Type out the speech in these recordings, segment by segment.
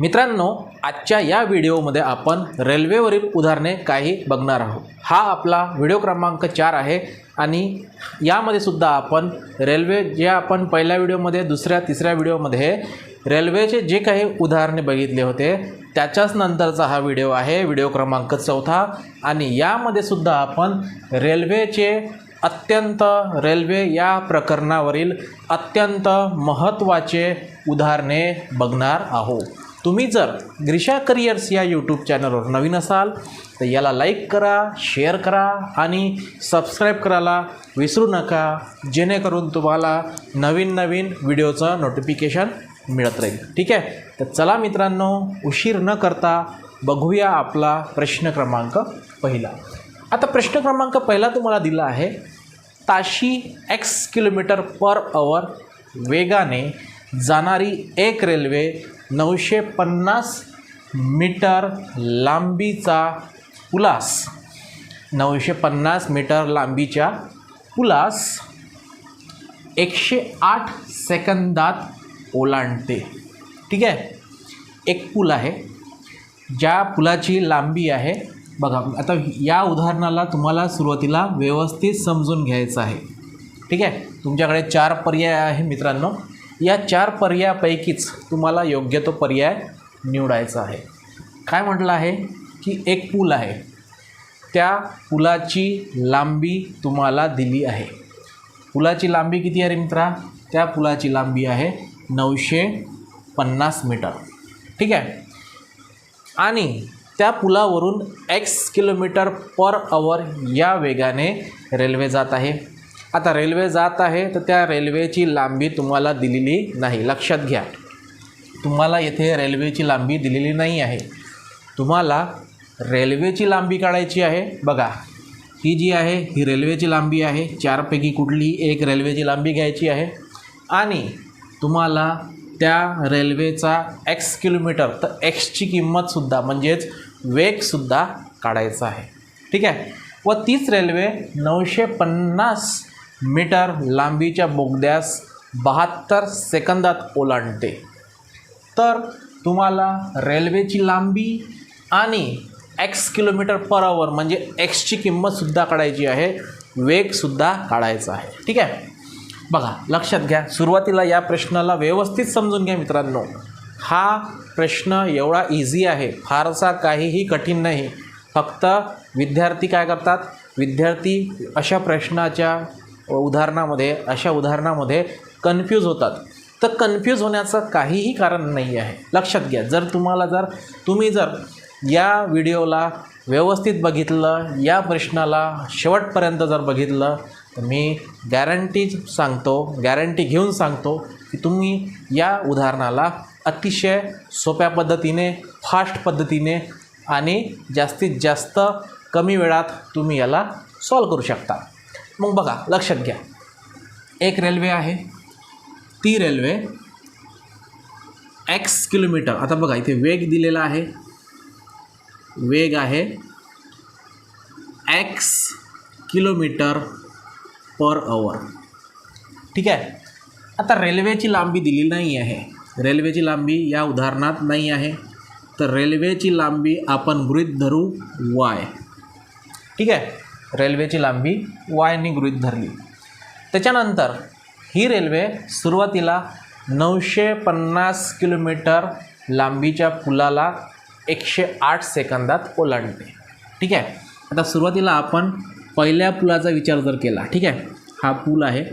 मित्रांनो आजच्या या व्हिडिओमध्ये आपण रेल्वेवरील उदाहरणे काही बघणार आहोत. हा आपला व्हिडिओ क्रमांक चार आहे आणि यामध्ये सुद्धा आपण रेल्वे जे आपण पहिल्या व्हिडिओमध्ये दुसऱ्या तिसऱ्या व्हिडिओमध्ये रेल्वेचे जे काही उदाहरणे बघितले होते त्याच्याच नंतरचा हा व्हिडिओ आहे व्हिडिओ क्रमांक चौथा. आणि यामध्ये सुद्धा आपण रेल्वेचे अत्यंत रेल्वे या प्रकरणावरील अत्यंत महत्त्वाचे उदाहरणे बघणार आहोत. तुम्ही जर ग्रिशा करिअर्स या यूट्यूब चॅनलवर नवीन असाल तर याला लाईक करा शेअर करा आणि सबस्क्राईब करायला विसरू नका जेणेकरून तुम्हाला नवीन नवीन व्हिडिओचं नोटिफिकेशन मिळत राहील. ठीक आहे? तर चला मित्रांनो उशीर न करता बघूया आपला प्रश्न क्रमांक पहिला. आता प्रश्न क्रमांक पहिला तुम्हाला दिला आहे ताशी एक्स किलोमीटर पर आवर वेगाने जाणारी एक रेल्वे नऊशे पन्नास मीटर लांबीचा उलास नऊशे पन्नास मीटर लांबीच्या पुलास. एकशे आठ सेकंदात ओलांडते. ठीक आहे? एक पूल आहे. ज्या पुलाची लांबी आहे बघा आता या उदाहरणाला तुम्हाला सुरुवातीला व्यवस्थित समजून घ्यायचं आहे. ठीक आहे? तुमच्याकडे चार पर्याय आहे मित्रांनो. या चार पर्यायापैकीच तुम्हाला योग्य तो पर्याय निवडायचा आहे. काय म्हटलं आहे? की एक पूल आहे. त्या पुलाची लांबी तुम्हाला दिली आहे. पुलाची लांबी किती आहे मित्रा? त्या पुलाची लांबी आहे नऊशे पन्नास मीटर. ठीक आहे? आणि त्या पुलावरून एक्स किलोमीटर पर अवर या वेगाने रेल्वे जात आहे. आता रेल्वे जात आहे तर त्या रेल्वेची लांबी तुम्हाला दिलेली नाही. लक्षात घ्या. तुम्हाला येथे रेल्वेची लांबी दिलेली नाही आहे. तुम्हाला रेल्वेची लांबी काढायची आहे. बघा ही जी आहे ही रेल्वेची लांबी आहे. चारपैकी कुठली एक रेल्वेची लांबी घ्यायची आहे. आणि तुम्हाला त्या रेल्वेचा एक्स किलोमीटर तर एक्सची किंमतसुद्धा म्हणजेच वेगसुद्धा काढायचा आहे. ठीक आहे? व तीच रेल्वे नऊशे पन्नास मीटर लांबीच्या बोगद्यास बहात्तर सेकंदात ओलांडते. तर तुम्हाला रेल्वेची लांबी आणि एक्स किलोमीटर पर आवर म्हणजे एक्सची किंमतसुद्धा काढायची आहे. वेगसुद्धा काढायचा आहे. ठीक आहे? बघा लक्षात घ्या. सुरुवातीला या प्रश्नाला व्यवस्थित समजून घ्या मित्रांनो. हा प्रश्न एवढा इझी आहे. फारसा काहीही कठीण नाही. फक्त विद्यार्थी काय करतात? विद्यार्थी अशा प्रश्नाच्या उदाहरणामध्ये अशा उदाहरणामध्ये कन्फ्यूज होतात. तर कन्फ्यूज होण्याचं काहीही कारण नाही आहे. लक्षात घ्या जर तुम्हाला जर तुम्ही जर या व्हिडिओला व्यवस्थित बघितलं या प्रश्नाला शेवटपर्यंत जर बघितलं तर मी गॅरंटी सांगतो गॅरंटी घेऊन सांगतो की तुम्ही या उदाहरणाला अतिशय सोप्या पद्धतीने फास्ट पद्धतीने आणि जास्तीत जास्त कमी वेळात तुम्ही याला सॉल्व करू शकता. मग बघा लक्षात घ्या. एक रेल्वे आहे ती रेल्वे एक्स किलोमीटर आता बघा इथे वेग दिलेला आहे. वेग आहे एक्स किलोमीटर पर अवर ठीक आहे? आता रेल्वेची लांबी दिली नाही आहे. रेल्वेची लांबी या उदाहरणात नाही आहे. तर रेल्वेची लांबी आपण गृहीत धरू वाय ठीक आहे? रेल्वेची लांबी वायनी गृहीत धरली. त्याच्यानंतर ही रेल्वे सुरुवातीला नऊशे पन्नास किलोमीटर लांबीच्या पुलाला एकशे आठ सेकंदात ओलांडते. ठीक आहे? आता सुरुवातीला आपण पहिल्या पुलाचा विचार जर केला ठीक आहे? हा पूल आहे.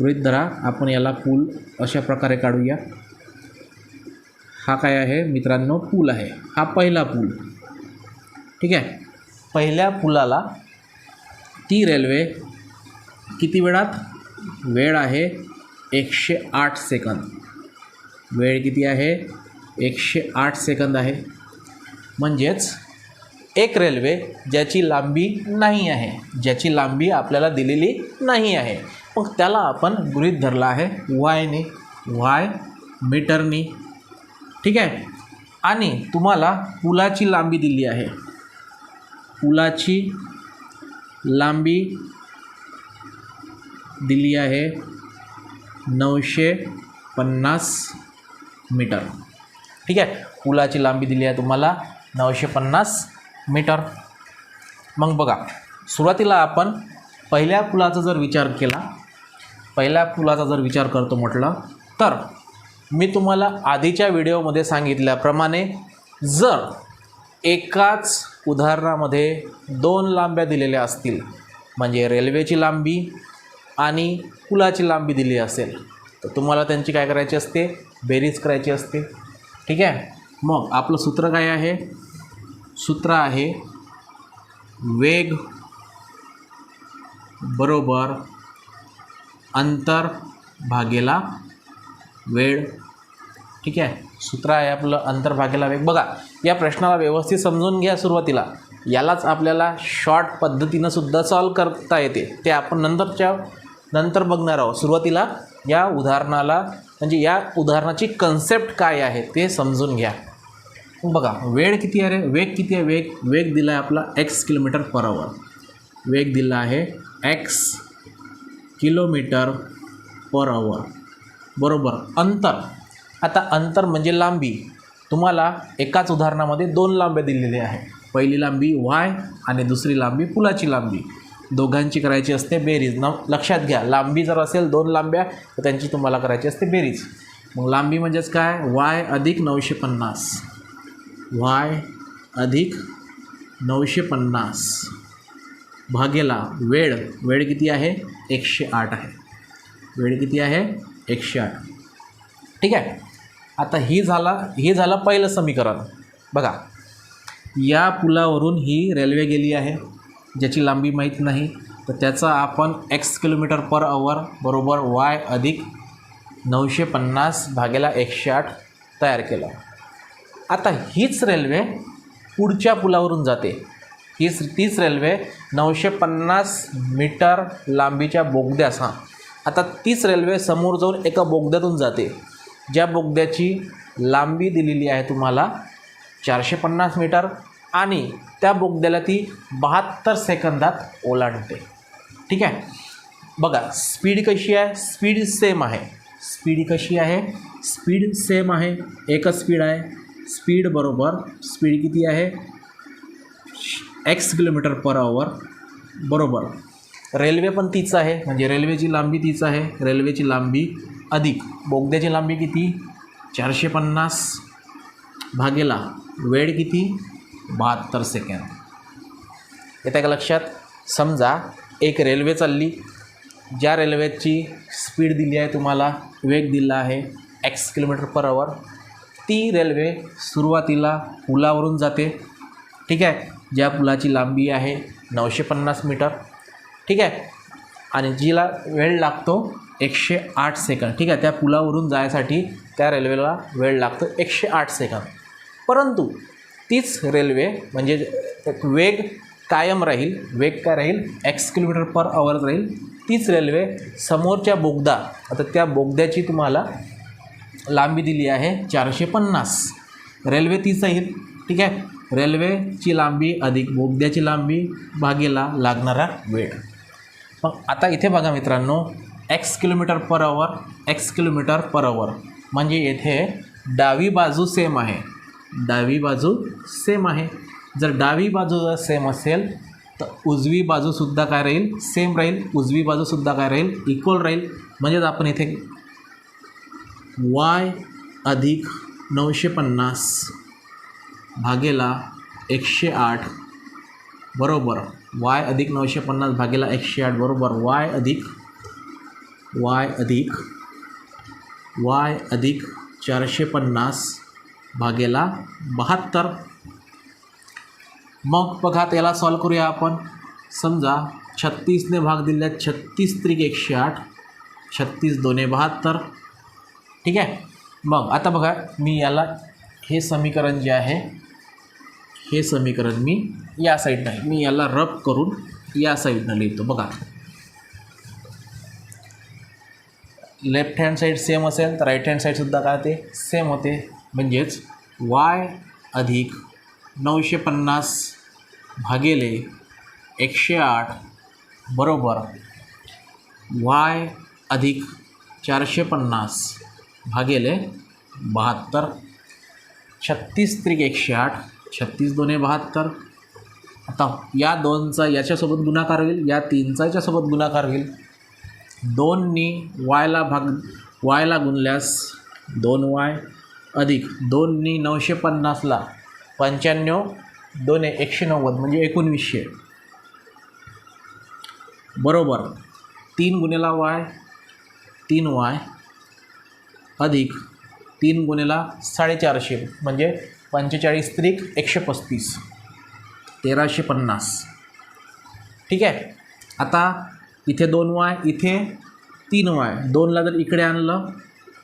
गृहित धरा आपण याला पूल अशा प्रकारे काढूया. हा काय आहे? मित्रांनो पूल आहे. हा पहिला पूल. ठीक आहे? पहिल्या पुलाला ती रेल्वे किती वेळात? वेळ आहे एकशे आठ सेकंद. वेळ किती आहे? एकशे आठ सेकंद आहे. म्हणजेच एक रेल्वे ज्याची लांबी नाही आहे ज्याची लांबी आपल्याला दिलेली नाही आहे. मग त्याला आपण गृहीत धरला आहे वायने वाय मीटरनी ठीक आहे? आणि तुम्हाला पुलाची लांबी दिली आहे. पुलाची लांबी दिली आहे नऊशे पन्नास मीटर. ठीक आहे? पुलाची लांबी दिली आहे तुम्हाला नऊशे पन्नास मीटर. मग बघा सुरुवातीला आपण पहिल्या पुलाचा जर विचार केला पहिल्या पुलाचा जर विचार करतो म्हटलं तर मी तुम्हाला आधीच्या व्हिडिओमध्ये सांगितल्याप्रमाणे जर एकाच उदाहरणामध्ये दोन लांब्या दिलेल्या असतील. म्हणजे रेल्वेची लांबी आणि पुलाची लांबी दिली असेल. तर तुम्हाला त्यांची काय करायची असते? बेरीज करायची असते. ठीक आहे? मग आपलं सूत्र काय आहे? सूत्र आहे वेग बरोबर अंतर भागेला वेळ. ठीक आहे? सूत्र आहे आपलं अंतर भागेला वेग. बघा या प्रश्नाला व्यवस्थित समजून घ्या सुरुवातीला. यालाच आपल्याला शॉर्ट पद्धतीनं सुद्धा सॉल्व करता येते. ते आपण नंतरच्या नंतर बघणार आहोत. सुरुवातीला या उदाहरणाला म्हणजे या उदाहरणाची कन्सेप्ट काय आहे ते समजून घ्या. बघा वेळ किती आहे रे? वेग किती आहे? वेग वेग दिला आहे आपला एक्स किलोमीटर पर अवर वेग दिला आहे एक्स किलोमीटर पर अवर बरोबर अंतर. आता अंतर म्हणजे लांबी. तुम्हाला एकाच उदाहरणामध्ये दोन लांब्या दिलेल्या आहे पहिली लांबी वाय आणि दुसरी लांबी पुलाची लांबी. दोघांची करायची असते बेरीज. न लक्षात घ्या लांबी जर असेल दोन लांब्या तर त्यांची तुम्हाला करायची असते बेरीज. मग लांबी म्हणजेच काय? वाय अधिक नऊशे पन्नास. वाय अधिक नऊशे पन्नास. भागेला वेळ. वेळ किती आहे? एकशे आठ आहे. वेळ किती आहे? एकशे आठ. ठीक आहे? आता ही झाला हे झालं पहिलं समीकरण. बघा या पुलावरून ही रेल्वे गेली आहे ज्याची लांबी माहीत नाही तर त्याचा आपण एक्स किलोमीटर पर आवर बरोबर वाय अधिक नऊशे पन्नास भागेला एकशे आठ तयार केलं. आता हीच रेल्वे पुढच्या पुलावरून जाते. हीच तीच रेल्वे नऊशे पन्नास मीटर लांबीच्या बोगद्यास हां. आता तीच रेल्वे समोर जाऊन एका बोगद्यातून जाते. ज्या बोगद्याची लांबी दिलेली आहे तुम्हाला चारशे पन्नास मीटर आणि त्या बोगद्याला ती बहात्तर सेकंदात ओलांडते. ठीक आहे? बघा स्पीड कशी आहे? स्पीड सेम आहे. स्पीड कशी आहे? स्पीड सेम आहे. एकच स्पीड आहे. स्पीड बरोबर स्पीड किती आहे? X kilometre per hour. बरोबर. रेल्वे पण तीच आहे. म्हणजे रेल्वेची लांबी तीच आहे. रेल्वेची लांबी अधिक. बोगद्याची लांबी किती? चारशे पन्नास भागेला वेळ किती? बहात्तर सेकंद. येत्या का लक्षात? समजा एक रेल्वे चालली. ज्या रेल्वेची स्पीड दिली आहे तुम्हाला वेग दिला आहे एक्स किलोमीटर पर आवर ती रेल्वे सुरुवातीला पुलावरून जाते. ठीक आहे? ज्या पुलाची लांबी आहे नऊशे पन्नास मीटर. ठीक आहे? आणि जिला वेळ लागतो एकशे आठ सेकंद. ठीक आहे त्या पुलावरून जायसाठी त्या रेल्वेला वेळ लागतो एकशे आठ सेकंद. परंतु तीच रेल्वे म्हणजे वेग कायम राहील वेग काय राहील? एक्स किलोमीटर पर आवर राहील. तीच रेल्वे समोरच्या बोगदा आता त्या बोगद्याची तुम्हाला लांबी दिली आहे चारशे पन्नास. रेल्वे तीच राहील ठीक आहे? रेल्वेची लांबी अधिक बोगद्याची लांबी भागेला लागणारा वेळ. मग आता इथे बघा मित्रांनो X kilometre per hour X kilometre per hour. म्हणजे येथे डावी बाजू सेम आहे. डावी बाजू सेम आहे. जर डावी बाजू जर सेम असेल तर उजवी बाजूसुद्धा काय राहील? सेम राहील. उजवी बाजूसुद्धा काय राहील? इक्वल राहील. म्हणजेच आपण इथे वाय अधिक नऊशे पन्नास भागेला एकशे आठ बरोबर. वाय अधिक नऊशे पन्नास भागेला एकशे आठ बरोबर. वाय अधिक वाय अधिक वाय अधिक चारशे पन्नास भागेला बहात्तर. मग बघा त्याला सॉल्व करूया आपण. समजा छत्तीसने भाग दिल्या छत्तीस त्रिक एकशे आठ छत्तीस दोने बहात्तर. ठीक आहे? मग आता बघा मी याला हे समीकरण जे आहे हे समीकरण मी या साईडनं मी याला रब करून या साईडनं लिहितो. बघा. लेफ्ट हँड साईड सेम असेल तर राईट हँड साईडसुद्धा काय ते सेम होते. म्हणजेच वाय अधिक नऊशे पन्नास भागेले एकशे आठ बरोबर वाय अधिक चारशे पन्नास भागेले बहात्तर. छत्तीस त्रिक एकशे आठ छत्तीस दोन्ही बहात्तर. आता या दोनचा याच्यासोबत गुणाकार होईल या तीनचा याच्यासोबत गुणाकार होईल. दोननी वायला भाग वायला गुणल्यास दोन वाय अधिक दोननी नऊशे पन्नासला पंच्याण्णव दोन एकशे नव्वद म्हणजे एकोणवीसशे. बरोबर. तीन गुन्हेला वाय तीन वाय अधिक तीन गुन्हेला साडेचारशे म्हणजे पंचेचाळीस त्रिक एकशे पस्तीस तेराशे पन्नास. ठीक आहे? आता इथे दोन वाय इथे तीन वाय. दोनला जर इकडे आणलं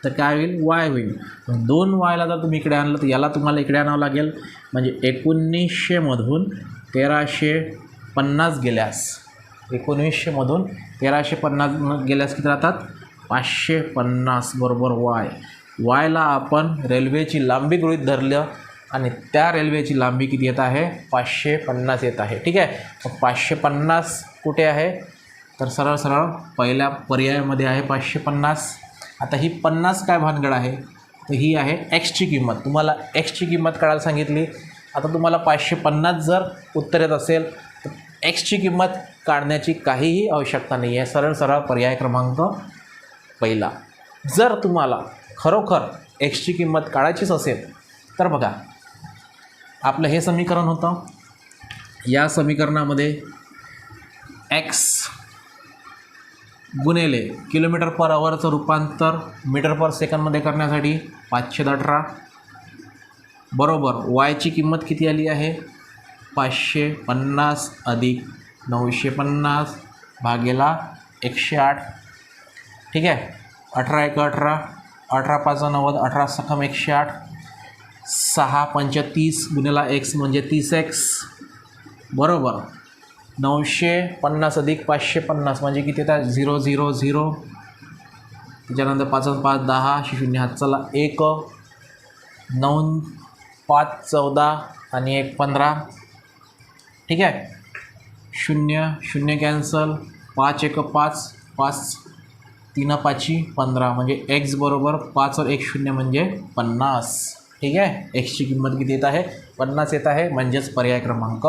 तर काय होईल? वाय होईल. पण दोन वायला जर तुम्ही इकडे आणलं तर याला तुम्हाला इकडे आणावं लागेल. म्हणजे एकोणीसशेमधून तेराशे पन्नास गेल्यास. एकोणीसशेमधून तेराशे पन्नास गेल्यास किती राहतात? पाचशे पन्नास बरोबर वाय. वायला आपण रेल्वेची लांबी गृहीत धरलं आणि त्या रेल्वेची लांबी किती येत आहे? पाचशे पन्नास येत आहे. ठीक आहे? मग पाचशे पन्नास कुठे आहे? तर सरळ सरळ पहिल्या पर्यायामध्ये आहे पाचशे पन्नास. आता ही पन्नास काय भानगड आहे? तर ही आहे एक्सची किंमत. तुम्हाला एक्सची किंमत काढायला सांगितली. आता तुम्हाला पाचशे पन्नास जर उत्तर येत असेल तर एक्सची किंमत काढण्याची काहीही आवश्यकता नाही आहे सरळ सरळ पर्याय क्रमांक पहिला. जर तुम्हाला खरोखर एक्सची किंमत काढायचीच असेल तर बघा आपलं हे समीकरण होतं. या समीकरणामध्ये एक्स गुणेले किलोमीटर पर आवरचं रूपांतर मीटर पर सेकंदमध्ये करण्यासाठी पाचशे अठरा. बरोबर वायची किंमत किती आली आहे? पाचशे पन्नास अधिक नऊशे पन्नास भागेला एकशे आठ. ठीक आहे? अठरा एक अठरा अठरा पाच नव्वद अठरा सखम एकशे आठ. सहा पंचतीस गुन्हेला एक्स म्हणजे तीस एक्स. बरोबर. नऊशे पन्नास अधिक पाचशे पन्नास म्हणजे किती येतात? Zero zero zero. त्याच्यानंतर पाच पाच दहा शून्य हात चला एक. नऊ पाच चौदा आणि एक पंधरा. ठीक आहे? शून्य शून्य कॅन्सल. पाच एक पाच पाच तीन पाची पंधरा. म्हणजे एक्स बरोबर पाच एक शून्य म्हणजे पन्नास. ठीक आहे? एक्सची किंमत किती येत आहे? पन्नास येत आहे. म्हणजेच पर्याय क्रमांक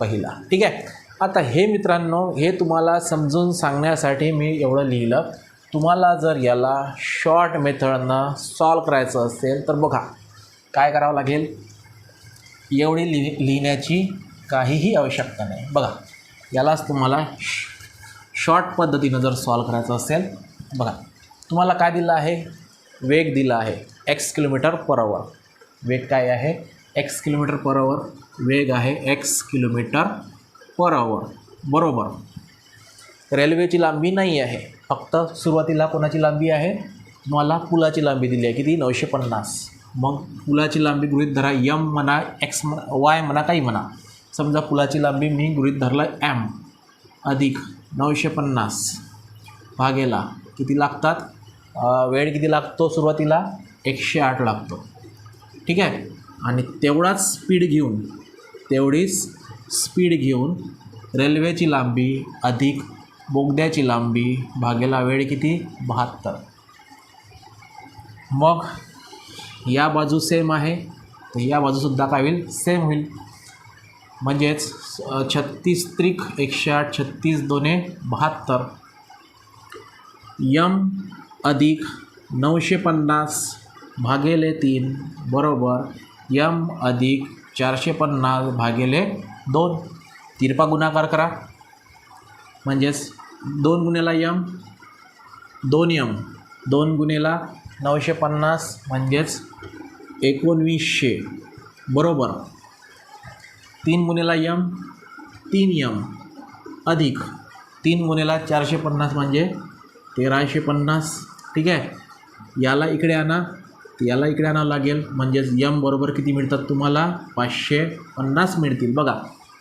पहिला. ठीक आहे? आता हे मित्रांनो हे तुम्हाला समजून सांगण्यासाठी मी एवढं लिहिलं. तुम्हाला जर याला शॉर्ट मेथडनं सॉल्व करायचं असेल तर बघा काय करावं लागेल? एवढी लिहि लिहिण्याची काहीही आवश्यकता नाही. बघा यालाच तुम्हाला शॉर्ट पद्धतीनं जर सॉल्व करायचं असेल बघा तुम्हाला काय दिलं आहे? वेग दिला आहे एक्स किलोमीटर पर आवर वेग काय आहे? एक्स किलोमीटर पर आवर वेग आहे एक्स किलोमीटर पर आवर बरोबर. रेल्वेची लांबी नाही आहे. फक्त सुरुवातीला कोणाची लांबी आहे? तुम्हाला पुलाची लांबी दिली आहे. किती? नऊशे पन्नास. मग पुलाची लांबी गृहित धरा. यम म्हणा एक्स म्हणा वाय म्हणा काही म्हणा. समजा पुलाची लांबी मी गृहित धरला एम. अधिक नऊशे पन्नास. भागेला किती लागतात? वेळ किती लागतो सुरुवातीला? एकशे आठ लागतो. ठीक आहे? आणि तेवढाच स्पीड घेऊन तेवढीच स्पीड घेऊन रेल्वेची लांबी अधिक बोगद्याची लांबी भागेला वेळ किती? बहात्तर. मग या बाजू सेम आहे तर या बाजूसुद्धा काय होईल? सेम होईल. म्हणजेच छत्तीस त्रिक एकशे आठ छत्तीस दोने बहात्तर. यम अधिक नऊशे पन्नास भागेले तीन बरोबर यम अधिक चारशे पन्नास भागेले दोन. तिरपा गुणाकार करा. म्हणजेच दोन गुन्हेला यम दोन यम. दोन गुन्हेला नऊशे पन्नास म्हणजेच एकोणवीसशे. बरोबर. तीन गुन्हेला यम तीन यम. अधिक. तीन गुन्हेला चारशे पन्नास म्हणजे तेराशे पन्नास. ठीक आहे? याला इकडे आणा. याला इकडे आणावं लागेल. म्हणजेच यम बरोबर किती मिळतात तुम्हाला? पाचशे पन्नास मिळतील. बघा.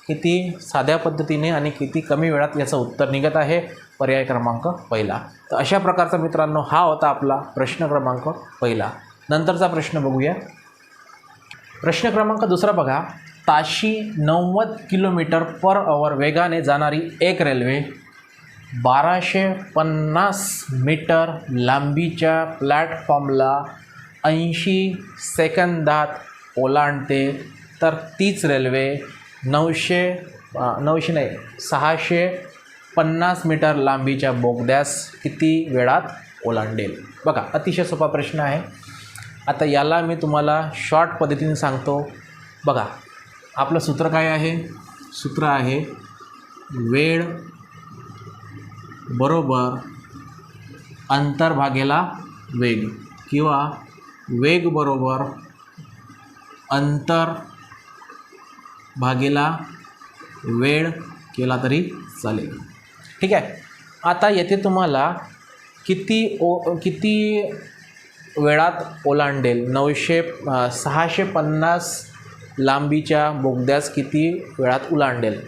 किती साध्या पद्धतीने आणि किती कमी वेळात याचं उत्तर निघत आहे? पर्याय क्रमांक पहिला. तर अशा प्रकारचा मित्रांनो हा होता आपला प्रश्न क्रमांक पहिला. नंतरचा प्रश्न बघूया. प्रश्न क्रमांक दुसरा बघा. ताशी नव्वद किलोमीटर पर अवर वेगाने जाणारी एक रेल्वे बाराशे पन्नास मीटर लांबीच्या प्लॅटफॉर्मला ऐंशी सेकंदात ओलांडते. तर तीच रेल्वे नऊशे नऊशे नाही सहाशे पन्नास मीटर लांबीच्या बोगद्यास किती वेळात ओलांडेल? बघा अतिशय सोपा प्रश्न आहे. आता याला मी तुम्हाला शॉर्ट पद्धतीने सांगतो. बघा आपलं सूत्र काय आहे? सूत्र आहे वेळ बरोबर अंतर भागेला वेग किंवा वेग बरोबर अंतर भागेला वेळ केला तरी चालेल. ठीक आहे? आता येथे तुम्हाला किती ओ किती वेळात ओलांडेल? नऊशे सहाशे पन्नास लांबीच्या बोगद्यास किती वेळात ओलांडेल?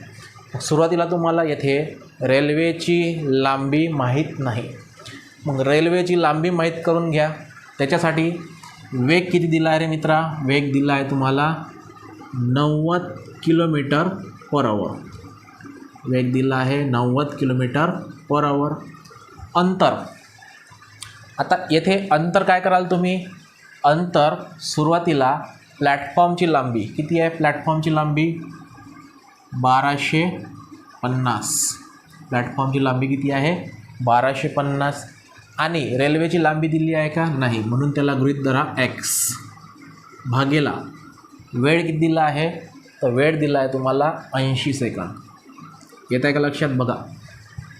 सुरुवातीला तुम्हाला येथे रेल्वेची लांबी माहीत नाही. मग रेल्वेची लांबी माहीत करून घ्या. त्याच्यासाठी वेग किती दिला आहे रे मित्रा? वेग दिला आहे तुम्हाला नव्वद किलोमीटर पर आवर वेग दिला आहे नव्वद किलोमीटर पर आवर अंतर. आता येथे अंतर काय कराल तुम्ही? अंतर सुरुवातीला प्लॅटफॉर्मची लांबी. किती आहे प्लॅटफॉर्मची लांबी? बाराशे पन्नास. प्लॅटफॉर्मची लांबी किती आहे? बाराशे पन्नास. आणि रेल्वेची लांबी दिली आहे का? नाही. म्हणून त्याला गृहीत धरा एक्स भागेला. वेळ किती दिला आहे? तर वेळ दिला आहे तुम्हाला ऐंशी सेकंद. येत आहे का लक्षात? बघा.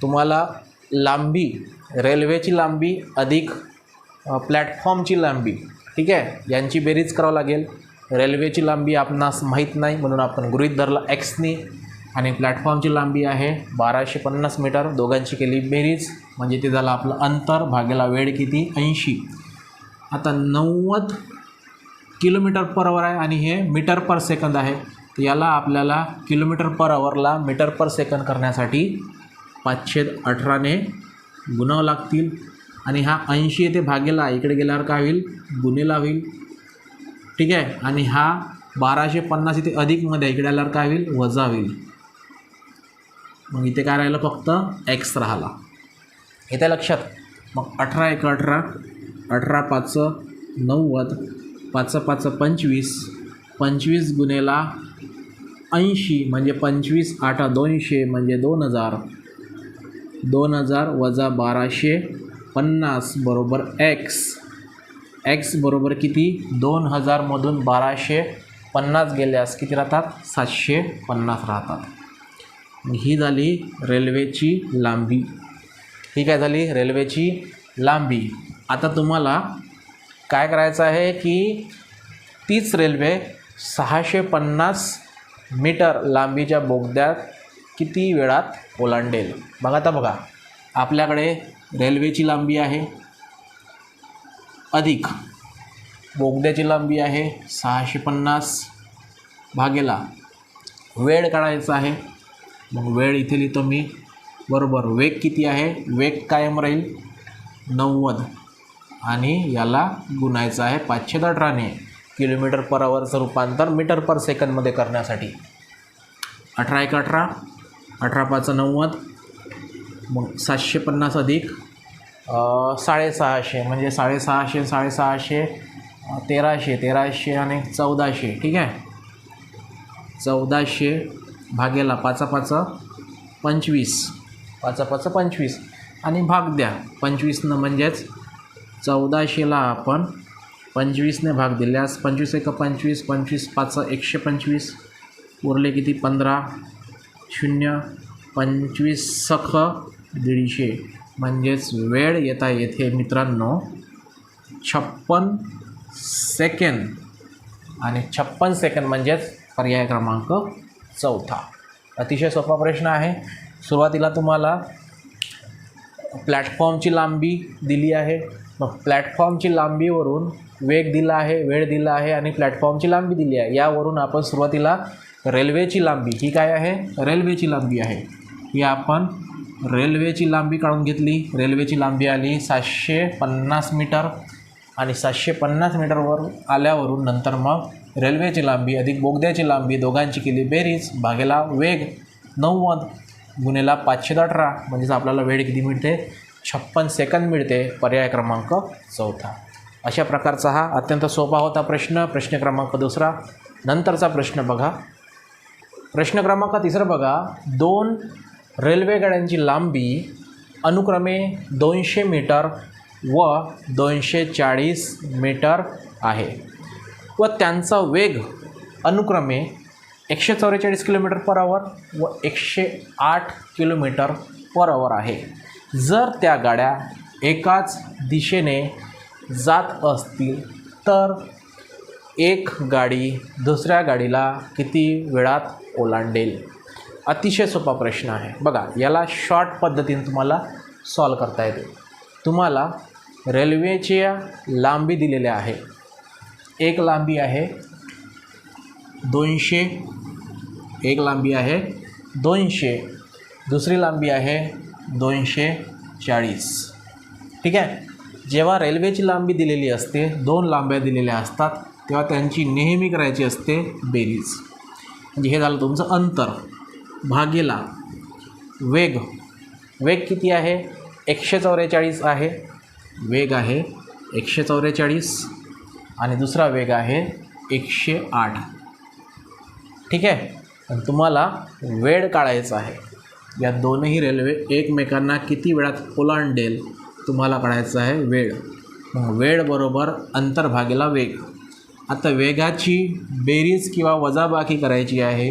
तुम्हाला लांबी रेल्वेची लांबी अधिक प्लॅटफॉर्मची लांबी ठीक आहे? यांची बेरीज करावं लागेल. रेल्वेची लांबी आपणास माहीत नाही म्हणून आपण गृहित धरला एक्सनी आणि प्लॅटफॉर्मची लांबी आहे बाराशे पन्नास मीटर. दोघांची केली बेरीज. म्हणजे ते झालं आपलं अंतर. भागेला वेळ किती? ऐंशी. आता नव्वद किलोमीटर पर आवर आहे आणि हे मीटर पर सेकंद आहे. तर याला आपल्याला किलोमीटर पर आवरला मीटर पर सेकंद करण्यासाठी पाचशे अठराने गुणावं लागतील. आणि हा ऐंशी येथे भागेला इकडे गेल्यावर काय होईल? गुन्हेला होईल. ठीक आहे? आणि हा बाराशे पन्नास इथे अधिकमध्ये इकडे आल्यावर काय होईल? वजा होईल. मग इथे काय राहिलं? फक्त एक्स राहिला. येते लक्षात. मग अठरा एक अठरा अठरा पाच नव्वद पाच पाच पंचवीस पंचवीस गुन्हेला ऐंशी म्हणजे पंचवीस आठ दोनशे म्हणजे दोन हजार. दोन हजार वजा बाराशे पन्नास बरोबर एक्स एक्स बरोबर किती? दोन हजारमधून बाराशे पन्नास गेल्यास किती राहतात? सातशे पन्नास राहतात. ही झाली रेल्वेची लांबी. ही काय झाली? रेल्वेची लांबी. आता तुम्हाला काय करायचं आहे की तीच रेल्वे सहाशे पन्नास मीटर लांबीच्या बोगद्यात किती वेळात ओलांडेल? बघा आता बघा. आपल्याकडे रेल्वेची लांबी आहे. अधिक. बोगद्याची लांबी आहे सहाशे पन्नास भागेला. वेळ काढायचा आहे. मग वेळ इथे लिहितो मी. बरोबर वेग किती आहे? वेग कायम राहील नव्वद. आणि याला गुणायचं आहे पाचशे अठराने किलोमीटर पर आवरचं रूपांतर मीटर पर सेकंदमध्ये करण्यासाठी. अठरा एक अठरा अठरा पाच नव्वद मग सातशे पन्नास अधिक साडेसहाशे म्हणजे साडेसहाशे साडेसहाशे तेराशे तेराशे आणि चौदाशे ठीक आहे? चौदाशे भागेला पाचा पाच पंचवीस पाचा पाच पंचवीस. आणि भाग द्या. पंचवीसनं म्हणजेच चौदाशेला आपण पंचवीसने भाग दिल्यास पंचवीस एक पंचवीस पंचवीस पाच एकशे पंचवीस उरले किती? पंधरा शून्य पंचवीस सख दीडशे. म्हणजेच वेळ येता येथे मित्रांनो छप्पन सेकंद. आणि छप्पन सेकंद म्हणजेच पर्याय क्रमांक चौथा. अतिशय सोपा प्रश्न आहे. सुरुवातीला तुम्हाला प्लॅटफॉर्मची लांबी दिली आहे. मग प्लॅटफॉर्मची लांबीवरून वेग दिला आहे वेळ दिला आहे आणि प्लॅटफॉर्मची लांबी दिली आहे. यावरून आपण सुरुवातीला रेल्वेची लांबी ही काय आहे? रेल्वेची लांबी आहे. ही आपण रेल्वेची लांबी काढून घेतली. रेल्वेची लांबी आली सातशे पन्नास मीटर आणि सातशे पन्नास मीटरवर आल्यावरून नंतर मग रेल्वेची लांबी अधिक बोगद्याची लांबी दोघांची केली बेरीज भागेला वेग नव्वद गुन्हेला पाचशे अठरा म्हणजेच आपल्याला वेळ किती मिळते? छप्पन सेकंद मिळते. पर्याय क्रमांक चौथा. अशा प्रकारचा हा अत्यंत सोपा होता प्रश्न. प्रश्न क्रमांक दुसरा. नंतरचा प्रश्न बघा. प्रश्न क्रमांक तिसरा बघा. दोन रेल्वे गाड्यांची लांबी अनुक्रमे दोनशे मीटर व दोनशे चाळीस मीटर आहे. व त्यांचा वेग अनुक्रमे एकशे चौवेचाळीस किलोमीटर पर आवर व एकशे आठ किलोमीटर पर आवर आहे. जर त्या गाड्या एकाच दिशेने जात असतील तर एक गाडी दुसऱ्या गाडीला किती वेळात ओलांडेल? अतिशय सोपा प्रश्न आहे. बघा याला शॉर्ट पद्धतीने तुम्हाला सॉल्व करता येते. तुम्हाला रेल्वेच्या लांबी दिलेल्या आहे. एक लांबी आहे दोनशे एक लांबी आहे दोनशे दुसरी लांबी आहे दोनशे चाळीस. ठीक आहे? जेव्हा रेल्वेची लांबी दिलेली असते दोन लांब्या दिलेल्या असतात तेव्हा त्यांची नेहमी करायची असते बेरीज. म्हणजे हे झालं तुमचं अंतर. भागेला. वेग. वेग किती आहे? एकशे चौवेचाळीस आहे. वेग आहे एकशे चौवेचाळीस आणि दुसरा वेग आहे एकशे आठ. ठीक आहे? आणि तुम्हाला वेळ काढायचा आहे. या दोनही रेल्वे एकमेकांना किती वेळात ओलांडेल? तुम्हाला काढायचं आहे वेळ. मग वेळ बरोबर अंतरभागेला वेग. आता वेगाची बेरीज किंवा वजाबाकी करायची आहे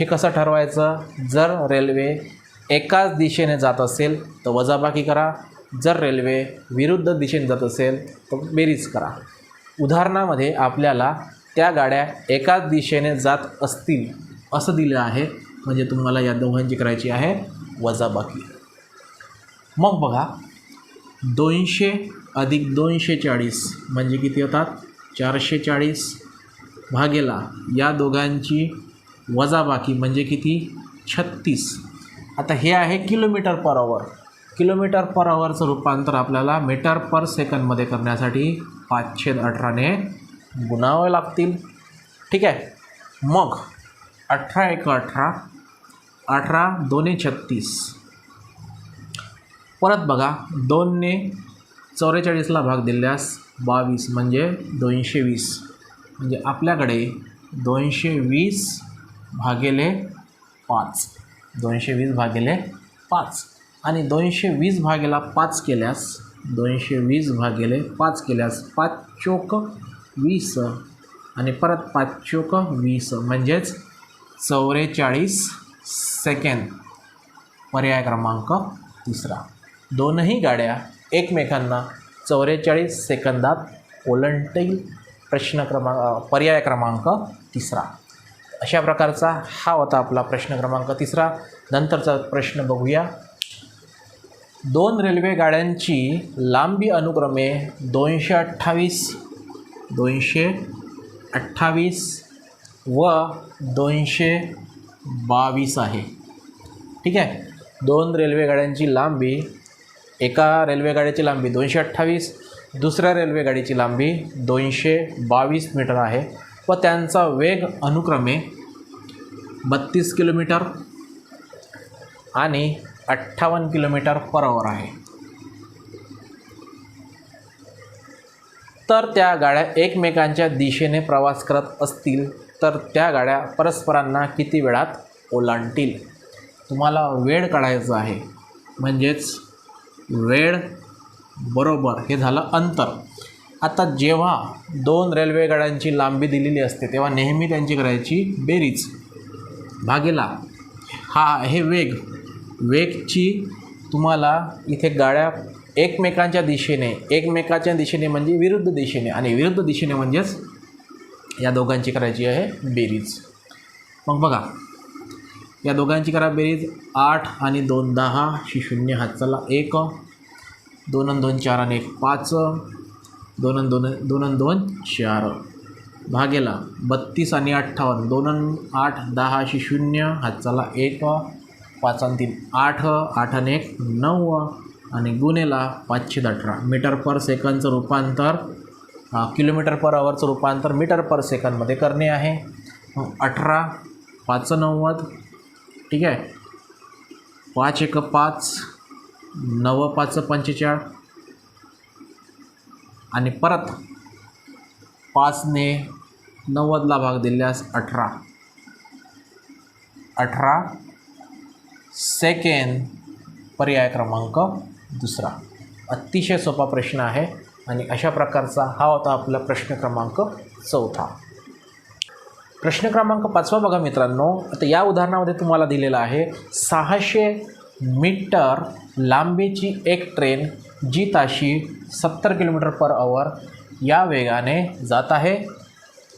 हे कसं ठरवायचं? जर रेल्वे एकाच दिशेने जात असेल तर वजाबाकी करा. जर रेल्वे विरुद्ध दिशेने जात असेल तर बेरीज करा. उदाहरणामध्ये आपल्याला त्या गाड्या एकाच दिशेने जात असतील असं दिलं आहे. म्हणजे तुम्हाला या दोघांची करायची आहे वजाबाकी. मग बघा दोनशे अधिक दोनशे चाळीस म्हणजे किती होतात? चारशे चाळीस भागेला या दोघांची वजाबाकी म्हणजे किती? छत्तीस. आता हे आहे किलोमीटर पर आवर किलोमीटर पर आवरचं रूपांतर आपल्याला मीटर पर सेकंदमध्ये करण्यासाठी पाचशे अठराने गुणावे लागतील. ठीक आहे? मग अठरा एक अठरा अठरा दोन्ही छत्तीस. परत बघा दोनने चौवेचाळीसला भाग दिल्यास बावीस म्हणजे दोनशे वीस म्हणजे आपल्याकडे दोनशे वीस भागेले पाच. दोनशे वीस भागेले पाच. आणि दोनशे वीस भागेला पाच केल्यास दोनशे वीस भागेले पाच केल्यास पाच चोक वीस. आणि परत पाच चोक वीस. म्हणजेच चौवेचाळीस सेकंद. पर्याय क्रमांक तिसरा. दोनही गाड्या एकमेकांना चौवेचाळीस सेकंदात ओलांडतील प्रश्न क्रमांक पर्याय क्रमांक तिसरा. अशा प्रकारचा हा होता आपला प्रश्न क्रमांक तिसरा. नंतरचा प्रश्न बघूया. दोन रेल्वे गाड्यांची लांबी अनुक्रमे दोनशे अठ्ठावीस दोनशे अठ्ठावीस व दोनशे बावीस आहे. ठीक आहे? दोन रेल्वे गाड्यांची लांबी एका रेल्वेगाडीची लांबी दोनशे अठ्ठावीस दुसऱ्या रेल्वेगाडीची लांबी दोनशे बावीस मीटर आहे व त्यांचा वेग अनुक्रमे बत्तीस किलोमीटर आणि अठ्ठावन्न किलोमीटर पर आवर आहे. तर त्या गाड्या एकमेकांच्या दिशेने प्रवास करत असतील तर त्या गाड्या परस्परांना किती वेळात ओलांडतील? तुम्हाला वेळ काढायचा आहे. म्हणजेच वेळ बरोबर हे झालं अंतर. आता जेव्हा दोन रेल्वे गाड्यांची लांबी दिलेली असते तेव्हा नेहमी त्यांची करायची बेरीज. भागेला. हा हे वेग. वेगची तुम्हाला इथे गाड्या एकमेकांच्या दिशेने एकमेकाच्या दिशेने म्हणजे विरुद्ध दिशेने आणि विरुद्ध दिशेने म्हणजेच या दोघांची करायची आहे बेरीज. मग बघा या दोघांची करा बेरीज आठ आणि दोन दहा शी शून्य हातचाला एक दोन आणि दोन चार आणि एक पाच दोन आणि दोन दोन आणि दोन चार. भागेला बत्तीस आणि अठ्ठावन्न दोन आणि आठ दहा अशी शून्य हातचाला एक पाच आणि तीन आठ आठ आणि एक नऊ आणि गुन्हेला पाचशे अठरा. मीटर पर सेकंदचं रूपांतर किलोमीटर पर आवरचं रूपांतर मीटर पर सेकंदमध्ये करणे आहे. अठरा पाच नव्वद ठीक आहे. पाच एक पाच नव पाच पंचेचाळ. आणि परत पाचने नव्वदला भाग दिल्यास अठरा. अठरा सेकेंड पर्याय क्रमांक दुसरा. अतिशय सोपा प्रश्न आहे आणि अशा प्रकारचा हा होता आपला प्रश्न क्रमांक चौथा. प्रश्न क्रमांक पाचवा बघा मित्रांनो. आता या उदाहरणामध्ये तुम्हाला दिलेलं आहे सहाशे मीटर लांबीची एक ट्रेन जी ताशी सत्तर किलोमीटर पर आवर या वेगाने जात आहे.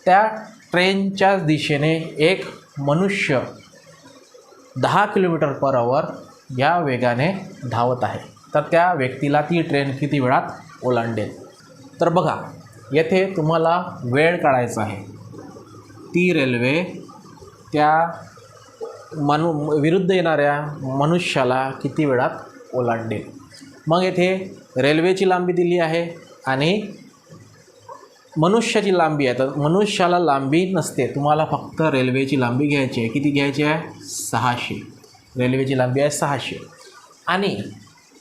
त्या ट्रेनच्याच दिशेने एक मनुष्य दहा किलोमीटर पर आवर या वेगाने धावत आहे. तर त्या व्यक्तीला ती ट्रेन किती वेळात ओलांडेल? तर बघा येथे तुम्हाला वेळ काढायचा आहे. ती रेल्वे त्या मनु विरुद्ध येणाऱ्या मनुष्याला किती वेळात ओलांडेल? मग येथे रेल्वेची लांबी दिली आहे आणि मनुष्याची लांबी आहे. तर मनुष्याला लांबी नसते. तुम्हाला फक्त रेल्वेची लांबी घ्यायची आहे. किती घ्यायची आहे? सहाशे. रेल्वेची लांबी आहे सहाशे. आणि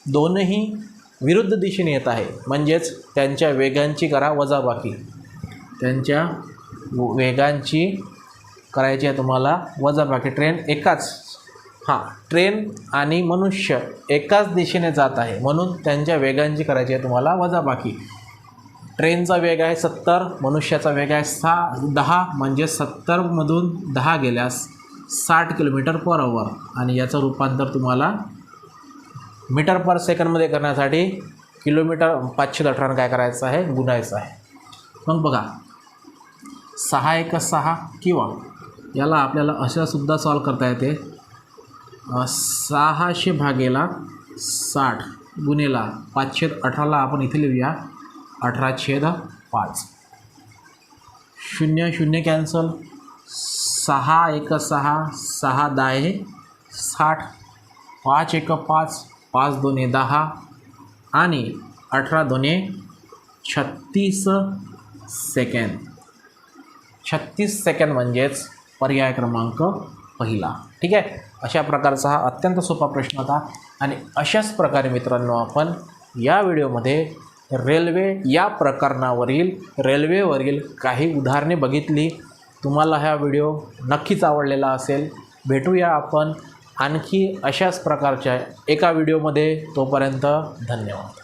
दोनही विरुद्ध दिशेने येत आहे. म्हणजेच त्यांच्या वेगांची करा वजाबाकी. त्यांच्या वेगांची करायची आहे तुम्हाला. वजाबाकी ट्रेन एकाच. हां ट्रेन आणि मनुष्य एकाच दिशेने जात आहे. म्हणून त्यांच्या वेगांची करायची आहे तुम्हाला वजाबाकी ट्रेनचा वेग आहे सत्तर मनुष्याचा वेग आहे सहा दहा म्हणजे सत्तरमधून दहा गेल्यास साठ किलोमीटर पर अवर आणि याचं रूपांतर तुम्हाला मीटर पर सेकंडमध्ये करण्यासाठी किलोमीटर पाचशे अठरानं काय करायचं आहे? गुणायचं आहे. मग बघा. सहा एक सहा किंवा याला आपल्याला अशासुद्धा सॉल्व करता येते. सहाशे भागेला साठ गुन्हेला पाचशे अठराला आपण इथे लिहूया. अठरा छेद पाच. शून्य शून्य कॅन्सल सहा एक सहा सहा दहा साठ. पाच एक पाच पाच दोन्ही दहा. आणि अठरा दोन्ही छत्तीस सेकेंड छत्तीस सेकंड म्हणजेच पर्याय क्रमांक पहिला. ठीक आहे? अशा प्रकारचा हा अत्यंत सोपा प्रश्न होता. आणि अशाच प्रकारे मित्रांनो आपण या व्हिडिओमध्ये रेल्वे या प्रकरणावरील रेल्वेवरील काही उदाहरणे बघितली. तुम्हाला हा व्हिडिओ नक्कीच आवडलेला असेल. भेटूया आपण आणखी अशाच प्रकारच्या एका व्हिडिओमध्ये. तोपर्यंत धन्यवाद.